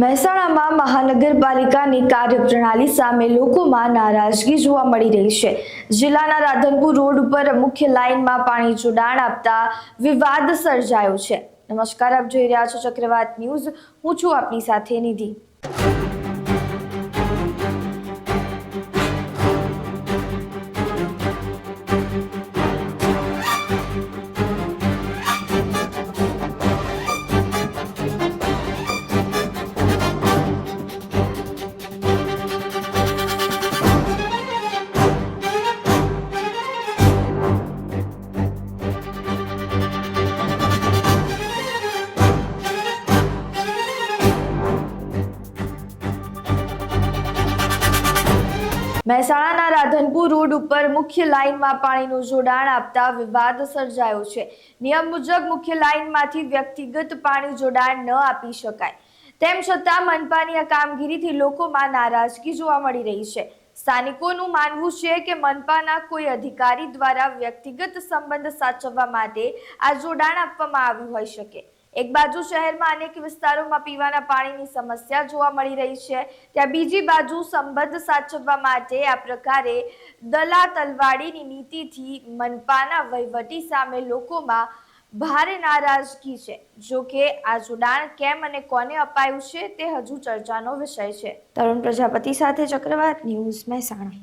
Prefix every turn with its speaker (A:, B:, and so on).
A: મહેસાણામાં મહાનગરપાલિકાની કાર્યપ્રણાલી સામે લોકોમાં નારાજગી જોવા મળી રહી છે. જિલ્લાના રાધનપુર રોડ ઉપર મુખ્ય લાઇનમાં પાણી જોડાણ આપતા વિવાદ સર્જાયો છે. નમસ્કાર, આપ જોઈ રહ્યા છો ચક્રવાત ન્યૂઝ. હું છું આપની સાથે નિધિ. મહેસાણાના રાધનપુર રોડ ઉપર મુખ્ય લાઇનમાં પાણીનું જોડાણ આપતા વિવાદ સર્જાયો છે. નિયમ મુજબ મુખ્ય લાઇનમાંથી વ્યક્તિગત પાણી જોડાણ ન આપી શકાય. તેમ છતાં મનપાની આ કામગીરીથી લોકોમાં નારાજગી જોવા મળી રહી છે. સ્થાનિકોનું માનવું છે કે મનપાના કોઈ અધિકારી દ્વારા વ્યક્તિગત સંબંધ સાચવવા માટે આ જોડાણ આપવામાં આવ્યું હોઈ શકે. એક બાજુ શહેરમાં અનેક વિસ્તારોમાં પીવાના પાણીની સમસ્યા જોવા મળી રહી છે, ત્યાં બીજી બાજુ સંબંધ સાચવવા માટે આ પ્રકારે દલા તલવાડીની નીતિથી મનપાના વહીવટી સામે લોકોમાં ભારે નારાજગી છે. જો કે આ જોડાણ કેમ અને કોને અપાયું છે તે હજુ ચર્ચાનો વિષય છે. તરુણ પ્રજાપતિ સાથે ચક્રવાત ન્યૂઝ મહેસાણા.